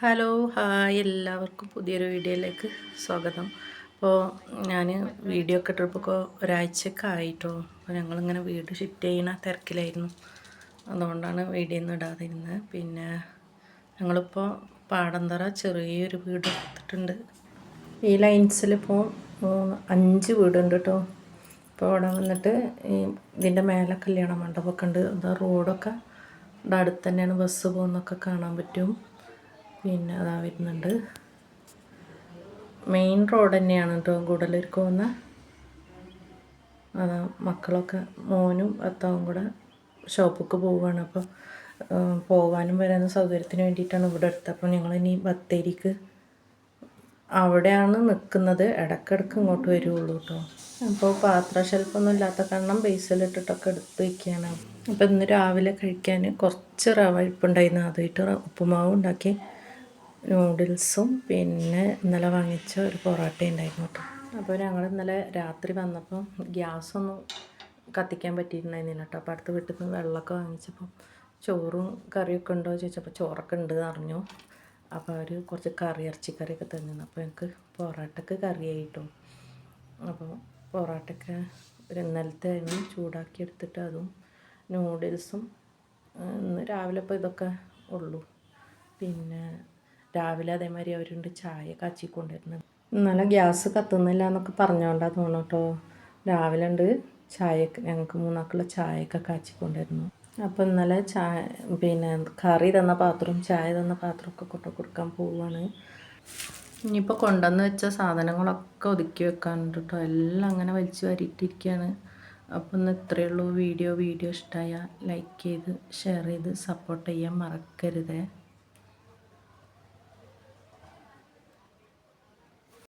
Hello hi എല്ലാവർക്കും പുതിയൊരു വീഡിയോയിലേക്ക് സ്വാഗതം. അപ്പോൾ ഞാൻ വീഡിയോ ഒക്കെ ഇട്ടപ്പോൾ ഒരാഴ്ചയൊക്കെ ആയിട്ടോ. അപ്പോൾ ഞങ്ങളിങ്ങനെ വീട് ഷിഫ്റ്റ് ചെയ്യുന്ന തിരക്കിലായിരുന്നു. അതുകൊണ്ടാണ് വീഡിയോ ഒന്നും ഇടാതിരുന്നത് പിന്നെ ഞങ്ങളിപ്പോൾ പാടന്തറ ചെറിയൊരു വീട് എടുത്തിട്ടുണ്ട്. ഈ ലൈൻസിലിപ്പോൾ മൂന്ന് അഞ്ച് വീടുണ്ട് കേട്ടോ. ഇപ്പോൾ അവിടെ വന്നിട്ട് ഈ ഇതിന്റെ മേലെ കല്യാണ മണ്ഡപമൊക്കെ ഉണ്ട്. എന്താ റോഡൊക്കെ ഇവിടെ അടുത്ത് തന്നെയാണ് ബസ് പോകുന്നൊക്കെ കാണാൻ പറ്റും. പിന്നെ അതാ വരുന്നുണ്ട്. മെയിൻ റോഡ് തന്നെയാണ് കേട്ടോ ഗുഡലൂർക്ക് പോകുന്ന അതാ മക്കളൊക്കെ മോനും ഭർത്താവും കൂടെ ഷോപ്പിലേക്ക് പോവുകയാണ് അപ്പോൾ പോകാനും വരാനും സൗകര്യത്തിന് വേണ്ടിയിട്ടാണ് ഇവിടെ എടുത്തത്. അപ്പോൾ ഇനി ബത്തേരിക്ക് അവിടെയാണ് നിൽക്കുന്നത്. ഇടയ്ക്കിടയ്ക്ക് ഇങ്ങോട്ട് വരുള്ളൂ കേട്ടോ അപ്പോൾ പാത്ര ഷെൽഫൊന്നും ഇല്ലാത്ത കാരണം ബേസിലിട്ടിട്ടൊക്കെ എടുത്ത് വയ്ക്കുകയാണ് അപ്പോൾ ഇന്ന് രാവിലെ കഴിക്കാൻ കുറച്ച് റവ ഇരിപ്പുണ്ടായിരുന്നു അതായിട്ട് ഉപ്പുമാവ് ഉണ്ടാക്കി. നൂഡിൽസും പിന്നെ ഇന്നലെ വാങ്ങിച്ച ഒരു പൊറോട്ട ഉണ്ടായിരുന്നു കേട്ടോ. അപ്പോൾ ഞങ്ങൾ ഇന്നലെ രാത്രി വന്നപ്പോൾ ഗ്യാസൊന്നും കത്തിക്കാൻ പറ്റിയിട്ടുണ്ടായിരുന്നില്ല കേട്ടോ. അപ്പോൾ അടുത്ത വീട്ടിൽ നിന്ന് വെള്ളമൊക്കെ വാങ്ങിച്ചപ്പം ചോറും കറിയൊക്കെ ഉണ്ടോ ചോദിച്ചപ്പോൾ ചോറൊക്കെ ഉണ്ട് അറിഞ്ഞു. അപ്പോൾ അവർ കുറച്ച് കറി ഇറച്ചിക്കറിയൊക്കെ തന്നിരുന്നു അപ്പോൾ എനിക്ക് പൊറോട്ടയ്ക്ക് കറിയായിട്ടോ. അപ്പോൾ പൊറോട്ടയ്ക്ക് ഒരു ഇന്നലത്തെ ആയിരുന്നു ചൂടാക്കി എടുത്തിട്ട് അതും നൂഡിൽസും ഇന്ന് രാവിലെ ഇപ്പോൾ ഇതൊക്കെ ഉള്ളൂ. പിന്നെ രാവിലെ അതേമാതിരി അവരുണ്ട് ചായ കാച്ചിക്കൊണ്ടിരുന്നത്. ഇന്നലെ ഗ്യാസ് കത്തുന്നില്ല എന്നൊക്കെ പറഞ്ഞുകൊണ്ടാണ് തോന്നുന്നു കേട്ടോ രാവിലെ ഉണ്ട് ചായ ഞങ്ങൾക്ക് മൂന്നാക്കുള്ള ചായയൊക്കെ കാച്ചിക്കൊണ്ടിരുന്നു. അപ്പോൾ ഇന്നലെ ചായ പിന്നെ കറി തന്ന പാത്രവും ചായ തന്ന പാത്രമൊക്കെ കൊണ്ടു കൊടുക്കാൻ പോവുകയാണ് ഇനിയിപ്പോൾ കൊണ്ടുവന്ന് വെച്ച സാധനങ്ങളൊക്കെ ഒതുക്കി വെക്കാനുണ്ട് കേട്ടോ എല്ലാം അങ്ങനെ വലിച്ചു വരിയിട്ടിരിക്കുകയാണ് അപ്പോൾ ഇന്ന് ഇത്രയേ ഉള്ളൂ വീഡിയോ. വീഡിയോ ഇഷ്ടമായ ലൈക്ക് ചെയ്ത് ഷെയർ ചെയ്ത് സപ്പോർട്ട് ചെയ്യാൻ മറക്കരുതേ.